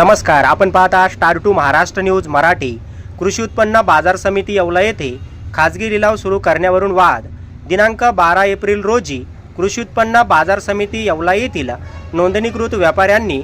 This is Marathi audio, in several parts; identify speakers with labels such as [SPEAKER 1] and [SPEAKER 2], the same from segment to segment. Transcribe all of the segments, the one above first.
[SPEAKER 1] नमस्कार आपण पाहता star two Maharashtra news Marathi. कृषी उत्पन्न बाजार समिती येवला येथे खाजगी लिलाव सुरू करण्यावरून वाद. दिनांक बारा एप्रिल रोजी कृषी उत्पन्न बाजार समिती येवला येथील नोंदणीकृत व्यापाऱ्यांनी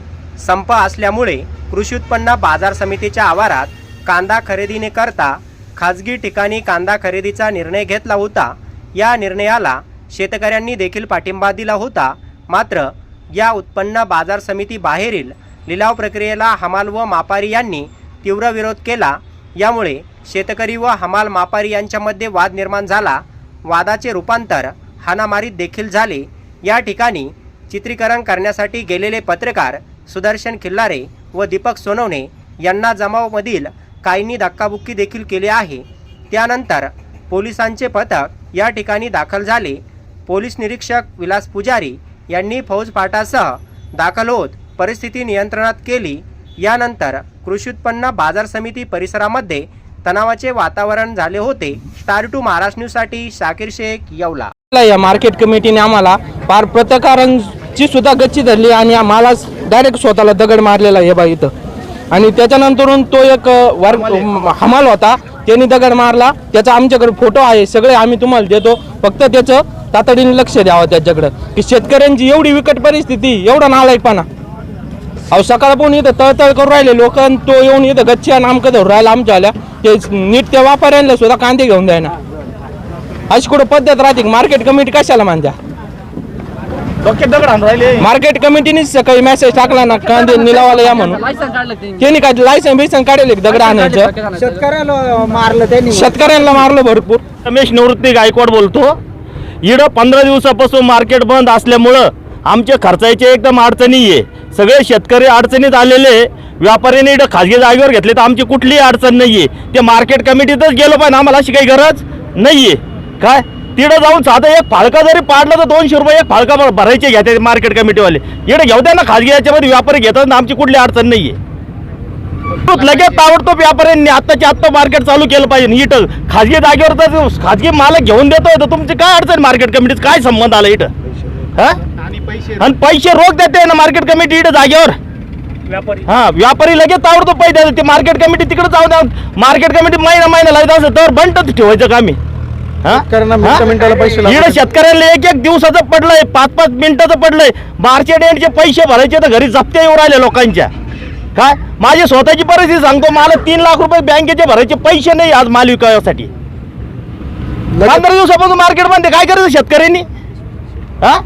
[SPEAKER 1] संप असल्यामुळे कृषी उत्पन्न बाजार समितीच्या आवारात कांदा खरेदीने करता खाजगी ठिकाणी कांदा खरेदीचा निर्णय घेतला होता. या निर्णयाला शेतकऱ्यांनी देखील पाठिंबा दिला होता. मात्र या उत्पन्न बाजार समिती बाहेरील लिलाव प्रक्रियेला हमाल व मापारी यांनी तीव्र विरोध केला. यामुळे शेतकरी व हमाल मापारी यांच्यामध्ये वाद निर्माण झाला. वादाचे रूपांतर हानामारीत देखील झाले. या ठिकाणी चित्रीकरण करण्यासाठी गेलेले पत्रकार सुदर्शन खिल्लारे व दीपक सोनवणे यांना जमावमधील काहींनी धक्काबुक्की देखील केली आहे. त्यानंतर पोलिसांचे पथक या ठिकाणी दाखल झाले. पोलीस निरीक्षक विलास पुजारी यांनी फौजफाटासह दाखल होत परिस्थिती नियंत्रणात केली यानंतर कृषी उत्पन्न बाजार समिती परिसरामध्ये तणावाचे वातावरण झाले होते. स्टार टू महाराष्ट्र न्यूजसाठी शाकीर शेख येवला.
[SPEAKER 2] या मार्केट कमिटीने आम्हाला पार पत्रकारांची सुद्धा गच्ची धरली आणि आम्हाला डायरेक्ट स्वतःला दगड मारलेला आहे बा इथं. आणि त्याच्यानंतरून तो एक वर्ग हमाल होता. त्यांनी दगड मारला. त्याचा आमच्याकडे फोटो आहे. सगळे आम्ही तुम्हाला देतो. फक्त त्याचं तातडीने लक्ष द्यावं त्याच्याकडं. की शेतकऱ्यांची एवढी विकट परिस्थिती एवढा नालायकपणा. अहो सकाळपासून इथं तळतळ करून राहिले लोक आणि तो येऊन इथं गच्ची नामकं धरून राहिला आमच्या आल्या. ते नीट त्या वापरायला सुद्धा कांदे घेऊन द्यायना अशी कुठं पद्धत राहते मार्केट कमिटी कशाला मानत्या
[SPEAKER 3] डोक्यात दगड आणून राहिले.
[SPEAKER 2] मार्केट कमिटीने सकाळी मेसेज टाकला ना कांदे निलावाला या म्हणून. त्यांनी काय लायसन बिसन काढले दगड आणायचं?
[SPEAKER 4] शेतकऱ्याला मारलं त्यांनी.
[SPEAKER 2] शेतकऱ्यांना मारलं भरपूर.
[SPEAKER 3] रमेश निवृत्ती गायकवाड बोलतो. इकडं पंधरा दिवसापासून मार्केट बंद असल्यामुळं आमच्या खर्चाचे एकदम अडचणी आहे. सगळे शेतकरी अडचणीत आलेले व्यापाऱ्यांनी इथं खाजगी जागेवर घेतले तर आमची कुठलीही अडचण नाही आहे. ते मार्केट कमिटीतच गेलो पाहिजे. आम्हाला अशी काही गरज नाही आहे. काय? तिकडं जाऊन साधं एक फाळका जरी पाडलं तर दोनशे रुपये एक फाळका भरायचे भरायचे घेते मार्केट कमिटीवाले इकडे घेऊ द्या ना खाजगी याच्यामध्ये व्यापारी घेतात ना आमची कुठली अडचण नाही आहे. लगेच ताबडतोब व्यापाऱ्यांनी आत्ताच्या आत्ता मार्केट चालू केलं पाहिजे. इथं खाजगी जागेवर तर खाजगी मालक घेऊन देतोय. तर तुमची काय अडचण मार्केट कमिटीत काय संबंध आला इथं? हा? आणि पैसे रोख देते ना मार्केट कमिटी इथं जागेवर. हा व्यापारी लगेच ताबडतोब पैसे ते मार्केट कमिटी तिकडे जाऊ द्या. मार्केट कमिटी महिना महिना लावत असं तर बंद ठेवायचं का आम्ही? हा?
[SPEAKER 4] शेतकऱ्यांना मिनिटं- मिनिटाला पैसे लागतात.
[SPEAKER 3] इकडं शेतकऱ्याला एक एक दिवसाचं पडलंय. पाच पाच मिनिटाचं पडलंय. मार्केट एंडचे पैसे भरायचे तर घरी जप्त्या येऊ राहिले लोकांच्या. काय? माझी स्वतःची परिस्थिती सांगतो. मला तीन लाख रुपये बँकेचे भरायचे पैसे नाही आज माल विकायसाठी पंधरा दिवसापासून मार्केट बंद आहे. काय करायचं शेतकऱ्यांनी? हा?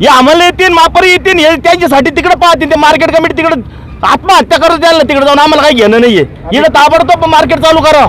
[SPEAKER 3] हे आम्हाला येतील मापारी येतील हे त्यांच्यासाठी तिकडे पाहतील ते मार्केट कमिटी तिकडे आत्महत्या करत द्यायला तिकडे जाऊन आम्हाला काही घेणं नाहीये. इकडे ताबडतोब मार्केट चालू करा.